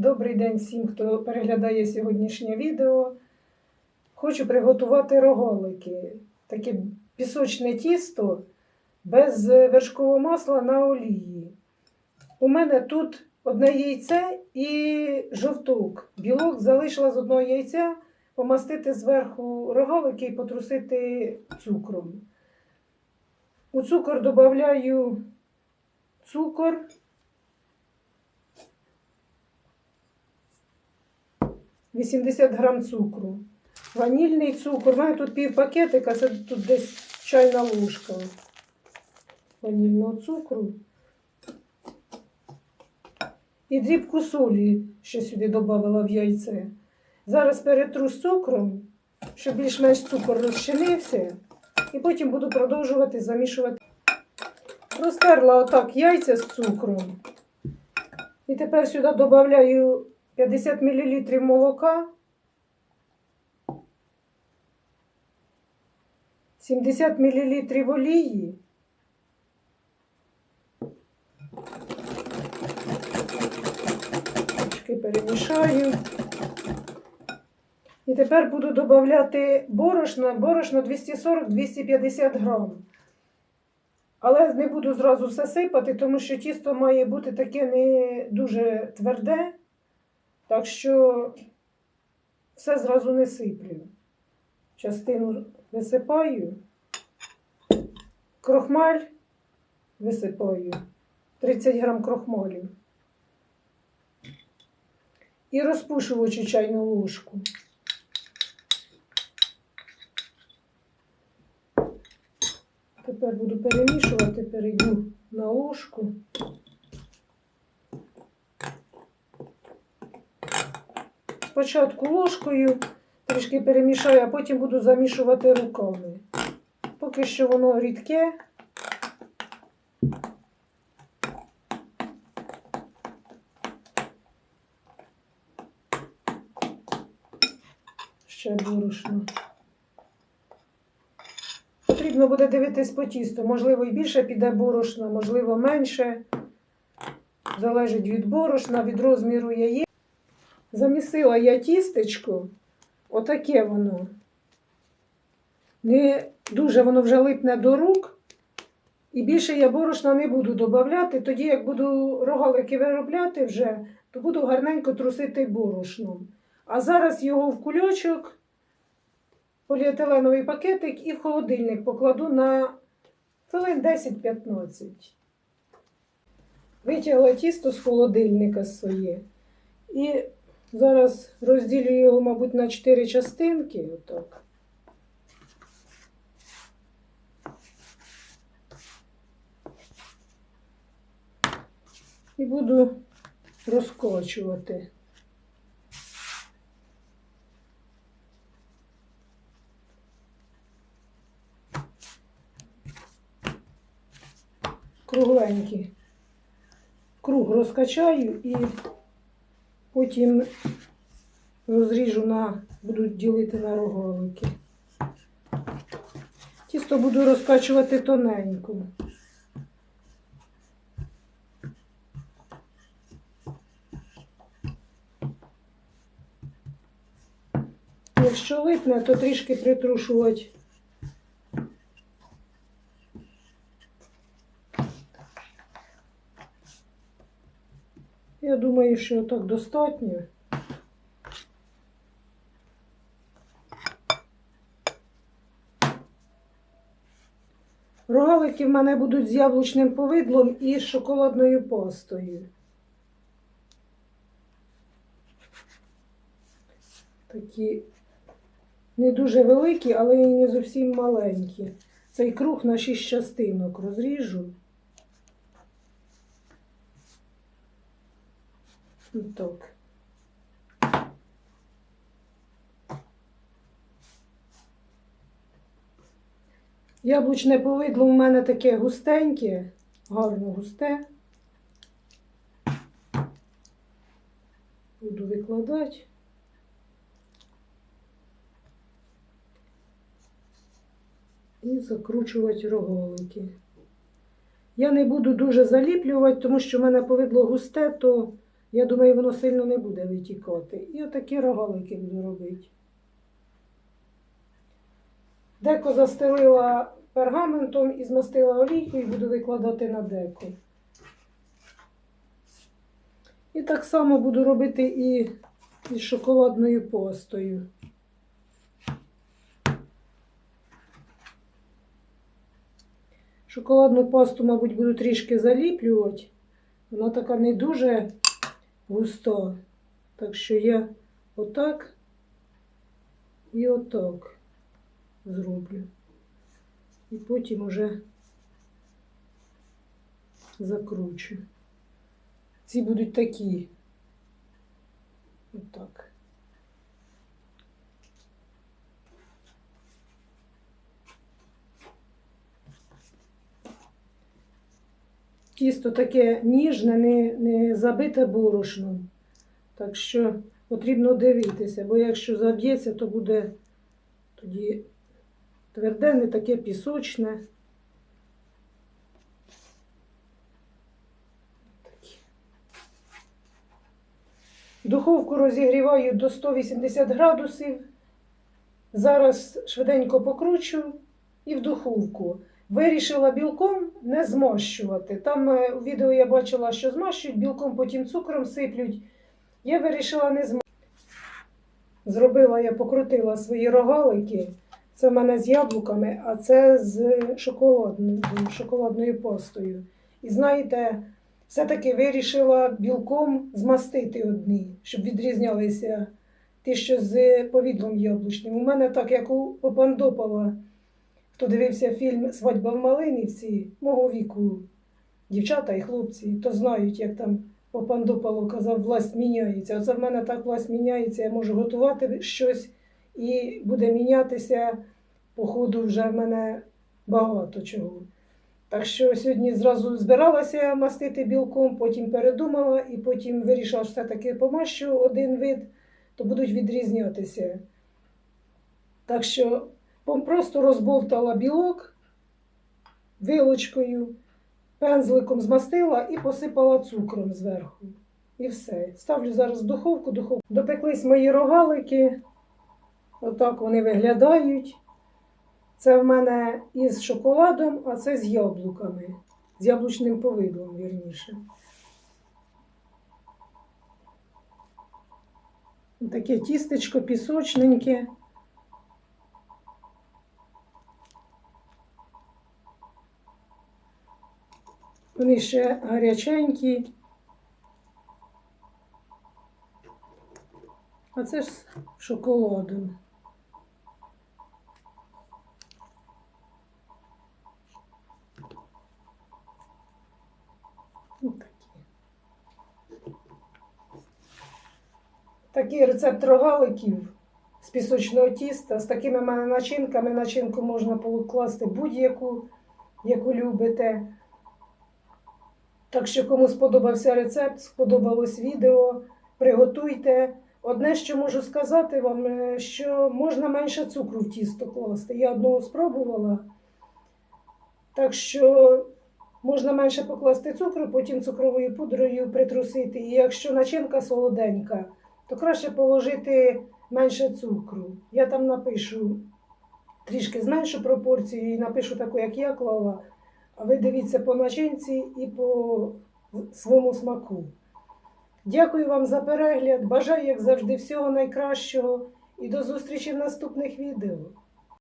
Добрий день всім, хто переглядає сьогоднішнє відео. Хочу приготувати роголики. Таке пісочне тісто без вершкового масла на олії. У мене тут одне яйце і жовток. Білок залишила з одного яйця помастити зверху рогалики і потрусити цукром. У цукор додаю цукор. Вісімдесят грам цукру. Ванільний цукор. У мене тут пів пакетика, це тут десь чайна ложка ванільного цукру. І дрібку солі ще сюди додавала в яйце. Зараз перетру з цукром, щоб більш-менш цукор розчинився. І потім буду продовжувати замішувати. Розтерла отак яйця з цукром. І тепер сюди додаю 50 мл молока. 70 мл олії. Трішки перемішаю. І тепер буду додати борошно, борошно 240-250 грам. Але не буду зразу все сипати, тому що тісто має бути таке не дуже тверде. Так що все зразу не сиплю. Частину висипаю, крохмаль висипаю 30 грам крохмалю. І розпушувачу чайну ложку. Тепер буду перемішувати, перейду на ложку. Спочатку ложкою трішки перемішаю, а потім буду замішувати руками. Поки що воно рідке. Ще борошно. Потрібно буде дивитись по тісту. Можливо, і більше піде борошна, можливо, менше. Залежить від борошна, від розміру яєць. Замісила я тістечко. Отаке воно. Не дуже воно вже липне до рук. І більше я борошна не буду додавати. Тоді, як буду рогалики виробляти вже, то буду гарненько трусити борошном. А зараз його в кульочок, поліетиленовий пакетик і в холодильник покладу на хвилин 10-15. Витягла тісто з холодильника своє. І зараз розділю його, мабуть, на 4 частинки. Отак. І буду розкочувати. Кругленькі. Круг розкачаю і потім розріжу на, буду ділити на рогалики. Тісто буду розкачувати тоненько. Якщо липне, то трішки притрушувати. Я думаю, що так достатньо. Рогалики в мене будуть з яблучним повидлом і з шоколадною пастою. Такі не дуже великі, але і не зовсім маленькі. Цей круг на 6 частинок розріжу. Так. Яблучне повидло у мене таке густеньке, гарно густе. Буду викладати. І закручувати роголики. Я не буду дуже заліплювати, тому що в мене повидло густе, то Я думаю, воно сильно не буде витікати. І отакі рогалики буду робити. Деко застелила пергаментом і змастила олійкою і буду викладати на деко. І так само буду робити і із шоколадною постою. Шоколадну пасту, мабуть, буду трішки заліплювати. Вона така не дуже густа. Так що я отак і отак зроблю. І потім уже закручу. Ці будуть такі. Отак. Тісто таке ніжне, не, не забите борошном. Так що потрібно дивитися, бо якщо заб'ється, то буде тоді тверде, не таке пісочне. Духовку розігріваю до 180 градусів. Зараз швиденько покручу і в духовку. Вирішила білком не змащувати. Там е, у відео я бачила, що змащують, білком потім цукром сиплють. Я вирішила не змащувати. Зробила я, покрутила свої рогалики. Це в мене з яблуками, а це з шоколадною, шоколадною пастою. І знаєте, все-таки вирішила білком змастити одні, щоб відрізнялися ті, що з повідлом яблучним. У мене так, як Попандопала, хто дивився фільм Свадьба в Малинівці, мого віку, дівчата і хлопці, то знають, як там Попандопало казав, власть міняється. Оце в мене так власть міняється, я можу готувати щось і буде мінятися. По ходу вже в мене багато чого. Так що сьогодні зразу збиралася мастити білком, потім передумала і потім вирішила, що все-таки помащу один вид, то будуть відрізнятися. Так що просто розбовтала білок вилочкою, пензликом змастила і посипала цукром зверху. І все. Ставлю зараз в духовку, духовку. Допеклись мої рогалики. Отак вони виглядають. Це в мене із шоколадом, а це з яблуками. З яблучним повидлом, вірніше. Таке тістечко пісочненьке. Вони ще гаряченькі. А це ж з шоколадом. Ось. Такий рецепт рогаликів з пісочного тіста. З такими мене начинками. Начинку можна покласти будь-яку, яку любите. Так що, кому сподобався рецепт, сподобалось відео, приготуйте. Одне, що можу сказати вам, е, що можна менше цукру в тісто класти. Я одного спробувала. Так що можна менше покласти цукру, потім цукровою пудрою притрусити. І якщо начинка солоденька, то краще положити менше цукру. Я там напишу трішки зменшу пропорцію і напишу таку, як я клала. А ви дивіться по начинці і по своєму смаку. Дякую вам за перегляд. Бажаю, як завжди, всього найкращого і до зустрічі в наступних відео.